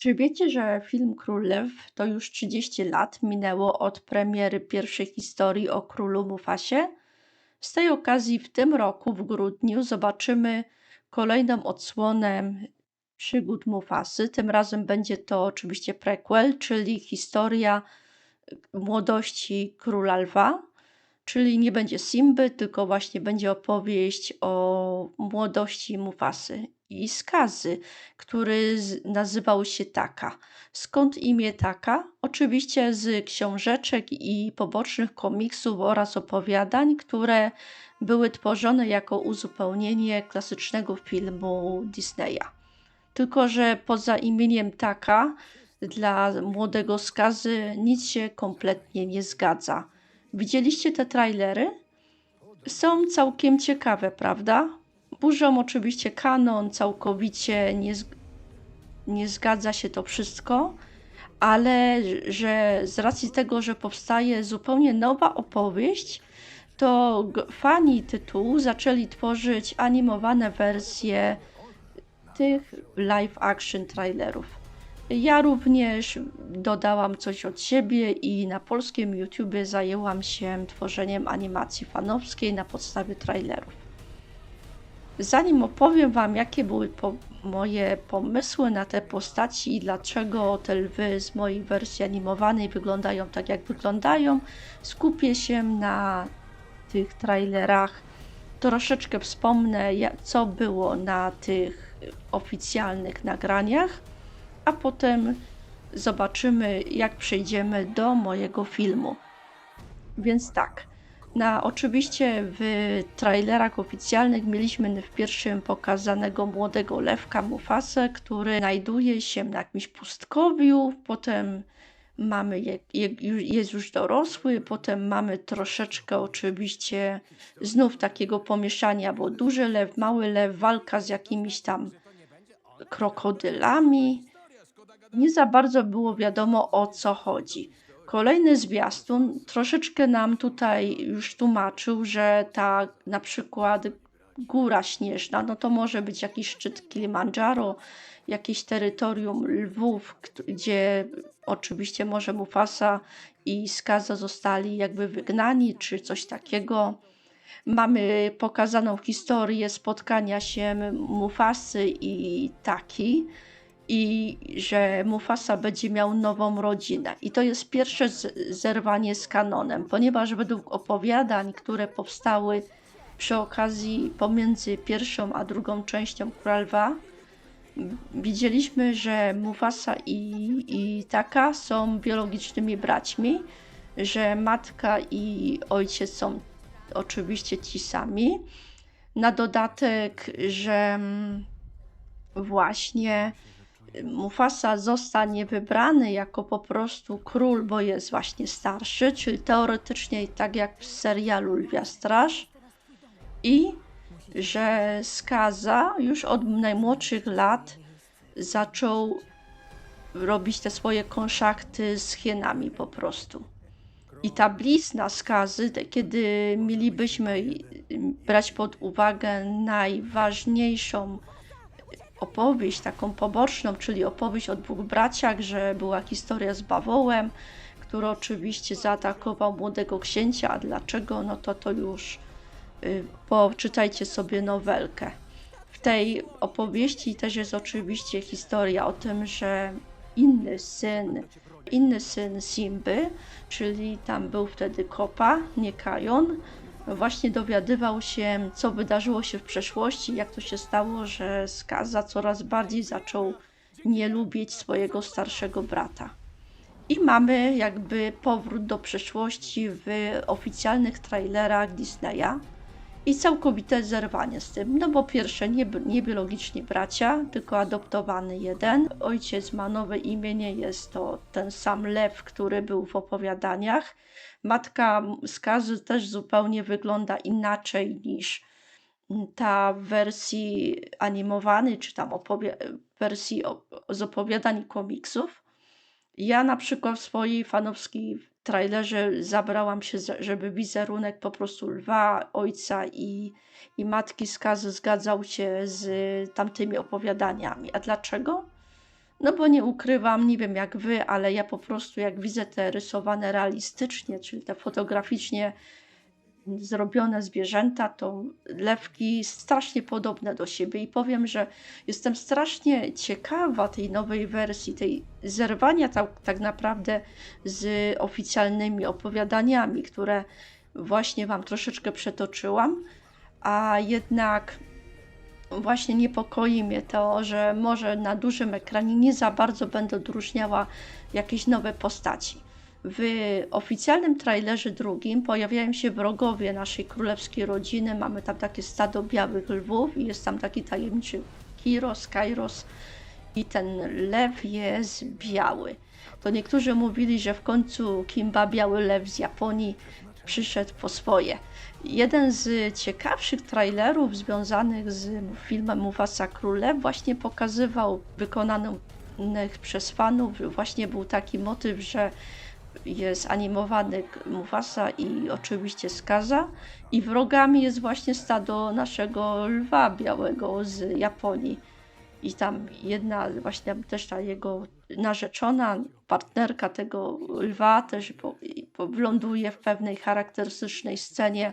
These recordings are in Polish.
Czy wiecie, że film Król Lew to już 30 lat minęło od premiery pierwszej historii o królu Mufasie? Z tej okazji w tym roku, w grudniu, zobaczymy kolejną odsłonę przygód Mufasy. Tym razem będzie to oczywiście prequel, czyli historia młodości króla lwa. Czyli nie będzie Simby, tylko właśnie będzie opowieść o młodości Mufasy i Skazy, który nazywał się Taka. Skąd imię Taka? Oczywiście z książeczek i pobocznych komiksów oraz opowiadań, które były tworzone jako uzupełnienie klasycznego filmu Disneya. Tylko, że poza imieniem Taka dla młodego Skazy nic się kompletnie nie zgadza. Widzieliście te trailery? Są całkiem ciekawe, prawda? Burzą oczywiście kanon, całkowicie nie, nie zgadza się to wszystko, ale że z racji tego, że powstaje zupełnie nowa opowieść, to fani tytułu zaczęli tworzyć animowane wersje tych live action trailerów. Ja również dodałam coś od siebie i na polskim YouTubie zajęłam się tworzeniem animacji fanowskiej na podstawie trailerów. Zanim opowiem Wam, jakie były po moje pomysły na te postaci i dlaczego te lwy z mojej wersji animowanej wyglądają tak, jak wyglądają, skupię się na tych trailerach. Troszeczkę wspomnę, co było na tych oficjalnych nagraniach a potem zobaczymy, jak przejdziemy do mojego filmu. Więc tak, na oczywiście w trailerach oficjalnych mieliśmy w pierwszym pokazanego młodego lewka Mufasę, który znajduje się na jakimś pustkowiu, potem mamy, jest już dorosły, potem mamy troszeczkę oczywiście znów takiego pomieszania, bo duży lew, mały lew, walka z jakimiś tam krokodylami, nie za bardzo było wiadomo o co chodzi. Kolejny zwiastun troszeczkę nam tutaj już tłumaczył, że ta na przykład góra śnieżna, no to może być jakiś szczyt Kilimandżaro, jakieś terytorium lwów, gdzie oczywiście może Mufasa i Skaza zostali jakby wygnani, czy coś takiego. Mamy pokazaną historię spotkania się Mufasy i Taki i że Mufasa będzie miał nową rodzinę. I to jest pierwsze zerwanie z kanonem, ponieważ według opowiadań, które powstały przy okazji pomiędzy pierwszą a drugą częścią Króla widzieliśmy, że Mufasa i, i Taka są biologicznymi braćmi, że matka i ojciec są oczywiście ci sami. Na dodatek, że właśnie Mufasa zostanie wybrany jako po prostu król, bo jest właśnie starszy, czyli teoretycznie tak jak w serialu Lwia Straż i że Skaza już od najmłodszych lat zaczął robić te swoje konszachty z hienami po prostu. I ta blizna skazy, kiedy mielibyśmy brać pod uwagę najważniejszą opowieść taką poboczną, czyli opowieść o dwóch braciach, że była historia z bawołem, który oczywiście zaatakował młodego księcia, a dlaczego, no to to już y, poczytajcie sobie nowelkę. W tej opowieści też jest oczywiście historia o tym, że inny syn, inny syn Simby, czyli tam był wtedy Kopa, nie Kajon, właśnie dowiadywał się, co wydarzyło się w przeszłości, jak to się stało, że Skaza coraz bardziej zaczął nie lubić swojego starszego brata. I mamy jakby powrót do przeszłości w oficjalnych trailerach Disneya i całkowite zerwanie z tym, no bo pierwsze nie, nie biologiczni bracia, tylko adoptowany jeden. Ojciec ma nowe imię, nie jest to ten sam lew, który był w opowiadaniach. Matka skazy też zupełnie wygląda inaczej niż ta w wersji animowanej, czy tam wersji z opowiadań i komiksów. Ja na przykład w swojej fanowskiej trailerze zabrałam się, żeby wizerunek po prostu lwa, ojca i, i matki skazy zgadzał się z tamtymi opowiadaniami. A dlaczego? No bo nie ukrywam, nie wiem jak wy, ale ja po prostu jak widzę te rysowane realistycznie, czyli te fotograficznie zrobione zwierzęta, to lewki strasznie podobne do siebie i powiem, że jestem strasznie ciekawa tej nowej wersji, tej zerwania tak, tak naprawdę z oficjalnymi opowiadaniami, które właśnie Wam troszeczkę przetoczyłam, a jednak właśnie niepokoi mnie to, że może na dużym ekranie nie za bardzo będę odróżniała jakieś nowe postaci. W oficjalnym trailerze drugim pojawiają się wrogowie naszej królewskiej rodziny. Mamy tam takie stado białych lwów i jest tam taki tajemniczy Kiros, Kairos i ten lew jest biały. To niektórzy mówili, że w końcu Kimba Biały Lew z Japonii przyszedł po swoje. Jeden z ciekawszych trailerów związanych z filmem Mufasa Królew właśnie pokazywał wykonanych przez fanów, właśnie był taki motyw, że jest animowany Mufasa i oczywiście Skaza i wrogami jest właśnie stado naszego lwa białego z Japonii. I tam jedna właśnie też ta jego narzeczona, partnerka tego lwa też wyląduje w pewnej charakterystycznej scenie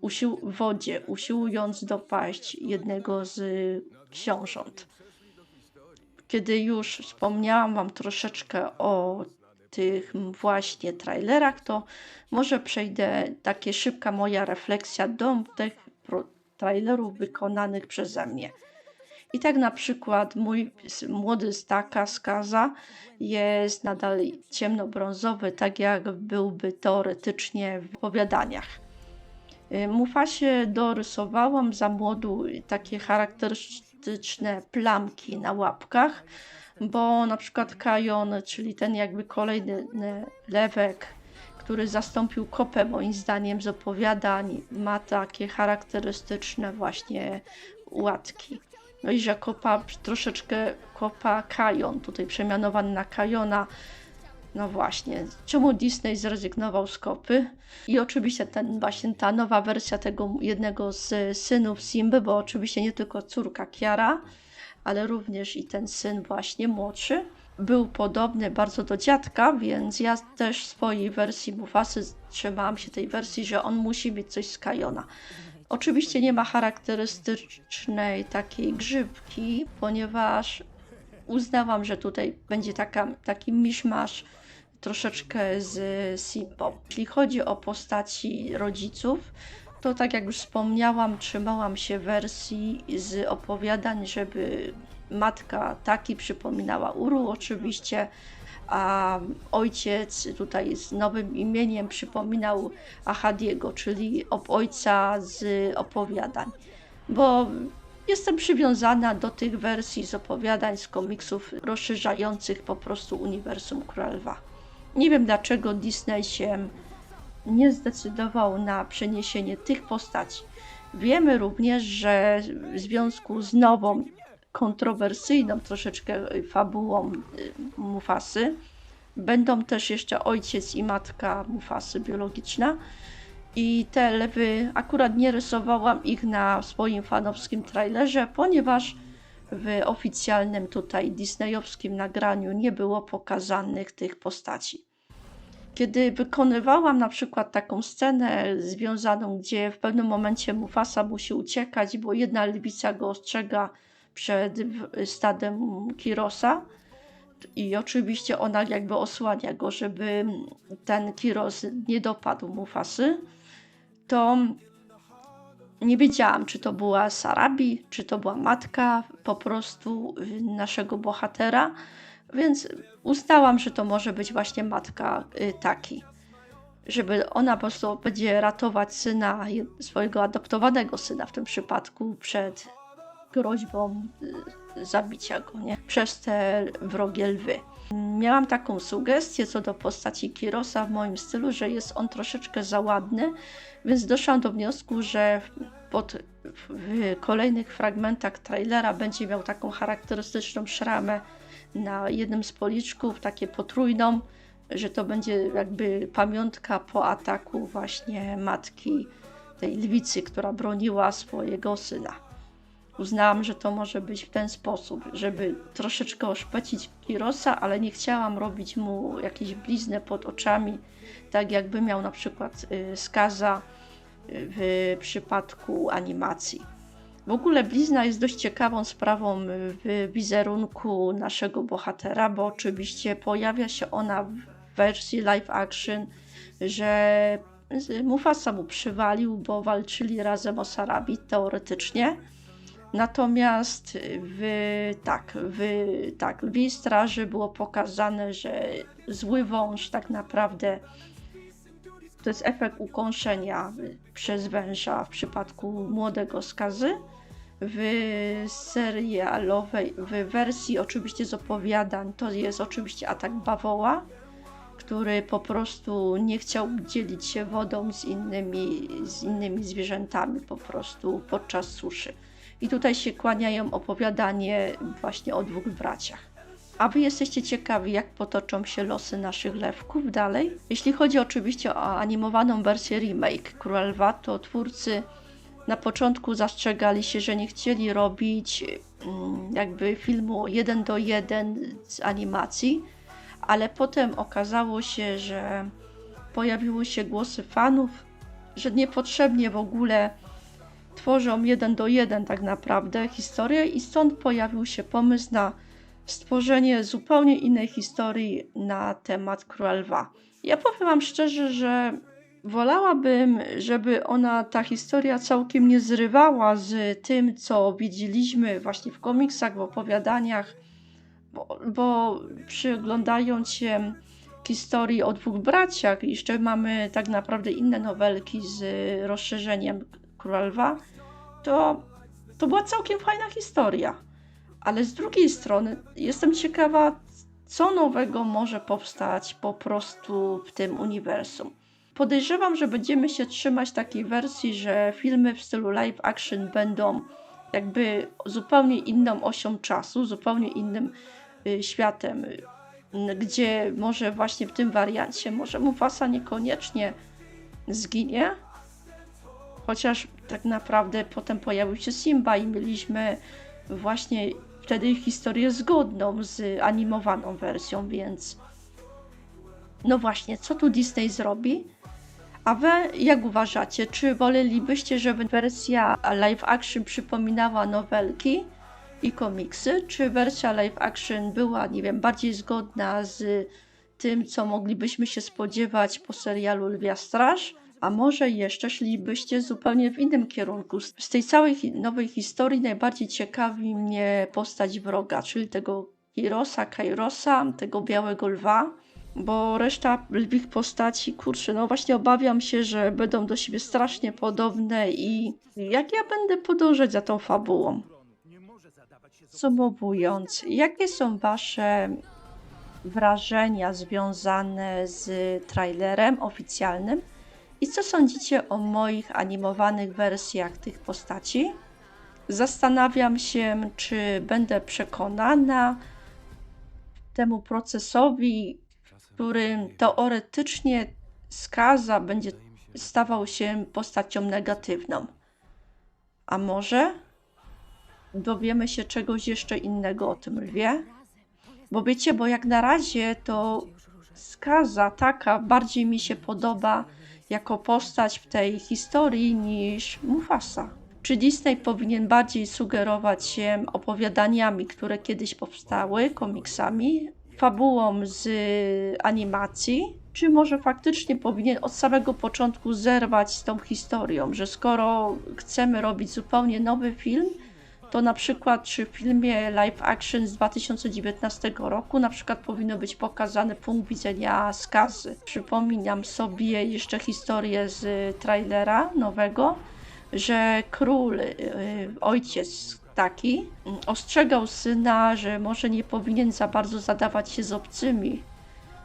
usił, wodzie, usiłując dopaść jednego z książąt. Kiedy już wspomniałam Wam troszeczkę o tych właśnie trailerach, to może przejdę, takie szybka moja refleksja do tych trailerów wykonanych przeze mnie. I tak na przykład mój młody staka skaza jest nadal ciemnobrązowy, tak jak byłby teoretycznie w opowiadaniach. Y, Mufasie dorysowałam za młodu takie charakterystyczne plamki na łapkach, bo na przykład Kajon, czyli ten jakby kolejny lewek, który zastąpił kopę moim zdaniem z opowiadań, ma takie charakterystyczne właśnie łatki. No i że kopa troszeczkę kopa Kajon, tutaj przemianowany na Kajona. No właśnie, czemu Disney zrezygnował z kopy? I oczywiście ten właśnie ta nowa wersja tego jednego z synów Simby, bo oczywiście nie tylko córka Kiara, ale również i ten syn właśnie młodszy był podobny bardzo do dziadka, więc ja też w swojej wersji Mufasy trzymałam się tej wersji, że on musi mieć coś z Kajona. Oczywiście nie ma charakterystycznej takiej grzybki, ponieważ uznałam, że tutaj będzie taka, taki miszmasz troszeczkę z Simpo. Jeśli chodzi o postaci rodziców, to tak jak już wspomniałam, trzymałam się wersji z opowiadań, żeby matka taki przypominała Uru oczywiście, a ojciec tutaj z nowym imieniem przypominał Ahadiego, czyli ojca z opowiadań. Bo jestem przywiązana do tych wersji z opowiadań, z komiksów rozszerzających po prostu uniwersum Króla Nie wiem dlaczego Disney się nie zdecydował na przeniesienie tych postaci. Wiemy również, że w związku z nową, kontrowersyjną troszeczkę fabułą y, Mufasy, będą też jeszcze ojciec i matka Mufasy biologiczna. I te lewy, akurat nie rysowałam ich na swoim fanowskim trailerze, ponieważ w oficjalnym tutaj disneyowskim nagraniu nie było pokazanych tych postaci. Kiedy wykonywałam na przykład taką scenę związaną, gdzie w pewnym momencie Mufasa musi uciekać, bo jedna lwica go ostrzega przed stadem Kirosa i oczywiście ona jakby osłania go, żeby ten Kiros nie dopadł Mufasy, to nie wiedziałam, czy to była Sarabi, czy to była matka po prostu naszego bohatera, więc uznałam, że to może być właśnie matka y, taki. Żeby ona po prostu będzie ratować syna, swojego adoptowanego syna w tym przypadku, przed groźbą y, zabicia go nie? przez te wrogie lwy. Miałam taką sugestię co do postaci Kirosa w moim stylu, że jest on troszeczkę za ładny, więc doszłam do wniosku, że pod, w kolejnych fragmentach trailera będzie miał taką charakterystyczną szramę na jednym z policzków, takie potrójną, że to będzie jakby pamiątka po ataku właśnie matki tej lwicy, która broniła swojego syna. Uznałam, że to może być w ten sposób, żeby troszeczkę oszpecić Kirosa, ale nie chciałam robić mu jakieś blizny pod oczami, tak jakby miał na przykład y, skaza y, w przypadku animacji. W ogóle blizna jest dość ciekawą sprawą w wizerunku naszego bohatera, bo oczywiście pojawia się ona w wersji live action, że Mufasa mu przywalił, bo walczyli razem o Sarabi teoretycznie. Natomiast w, tak, w, tak, w straży było pokazane, że zły wąż tak naprawdę to jest efekt ukąszenia przez węża w przypadku młodego skazy. W serialowej, w wersji oczywiście z opowiadań, to jest oczywiście atak bawoła, który po prostu nie chciał dzielić się wodą z innymi, z innymi zwierzętami po prostu podczas suszy. I tutaj się kłaniają opowiadanie właśnie o dwóch braciach. A wy jesteście ciekawi, jak potoczą się losy naszych lewków dalej? Jeśli chodzi oczywiście o animowaną wersję remake Król Lwa, to twórcy na początku zastrzegali się, że nie chcieli robić mm, jakby filmu jeden do jeden z animacji, ale potem okazało się, że pojawiły się głosy fanów, że niepotrzebnie w ogóle tworzą jeden do jeden tak naprawdę historię i stąd pojawił się pomysł na stworzenie zupełnie innej historii na temat Króla Lwa. Ja powiem wam szczerze, że wolałabym, żeby ona, ta historia całkiem nie zrywała z tym, co widzieliśmy właśnie w komiksach, w opowiadaniach, bo, bo przyglądając się historii o dwóch braciach, jeszcze mamy tak naprawdę inne nowelki z rozszerzeniem Króla Lwa, to, to była całkiem fajna historia. Ale z drugiej strony jestem ciekawa, co nowego może powstać po prostu w tym uniwersum. Podejrzewam, że będziemy się trzymać takiej wersji, że filmy w stylu live action będą jakby zupełnie inną osią czasu, zupełnie innym y, światem, y, gdzie może właśnie w tym wariancie, może Mufasa niekoniecznie zginie, chociaż tak naprawdę potem pojawił się Simba i mieliśmy właśnie wtedy historię zgodną z animowaną wersją, więc no właśnie, co tu Disney zrobi? A wy jak uważacie, czy wolelibyście, żeby wersja live action przypominała nowelki i komiksy, czy wersja live action była, nie wiem, bardziej zgodna z tym, co moglibyśmy się spodziewać po serialu Lwia Straż? A może jeszcze szlibyście zupełnie w innym kierunku? Z tej całej nowej historii najbardziej ciekawi mnie postać wroga, czyli tego Kirosa, Kairosa, tego białego lwa bo reszta lwich postaci, kurczę, no właśnie obawiam się, że będą do siebie strasznie podobne i jak ja będę podążać za tą fabułą? Podsumowując, jakie są Wasze wrażenia związane z trailerem oficjalnym i co sądzicie o moich animowanych wersjach tych postaci? Zastanawiam się, czy będę przekonana temu procesowi którym teoretycznie skaza będzie stawał się postacią negatywną. A może dowiemy się czegoś jeszcze innego o tym lwie? Bo wiecie, bo jak na razie to skaza taka bardziej mi się podoba jako postać w tej historii niż Mufasa. Czy Disney powinien bardziej sugerować się opowiadaniami, które kiedyś powstały, komiksami, fabułą z animacji, czy może faktycznie powinien od samego początku zerwać z tą historią, że skoro chcemy robić zupełnie nowy film, to na przykład przy filmie live action z 2019 roku na przykład powinno być pokazany punkt widzenia skazy. Przypominam sobie jeszcze historię z trailera nowego, że król, y, ojciec taki ostrzegał syna, że może nie powinien za bardzo zadawać się z obcymi,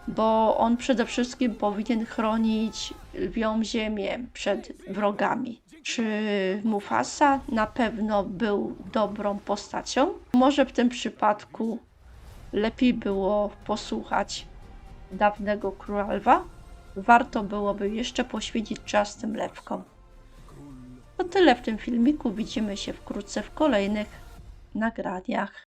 bo on przede wszystkim powinien chronić lwią ziemię przed wrogami. Czy Mufasa na pewno był dobrą postacią? Może w tym przypadku lepiej było posłuchać dawnego króla? Warto byłoby jeszcze poświęcić czas tym lewkom. To tyle w tym filmiku. Widzimy się wkrótce w kolejnych nagraniach.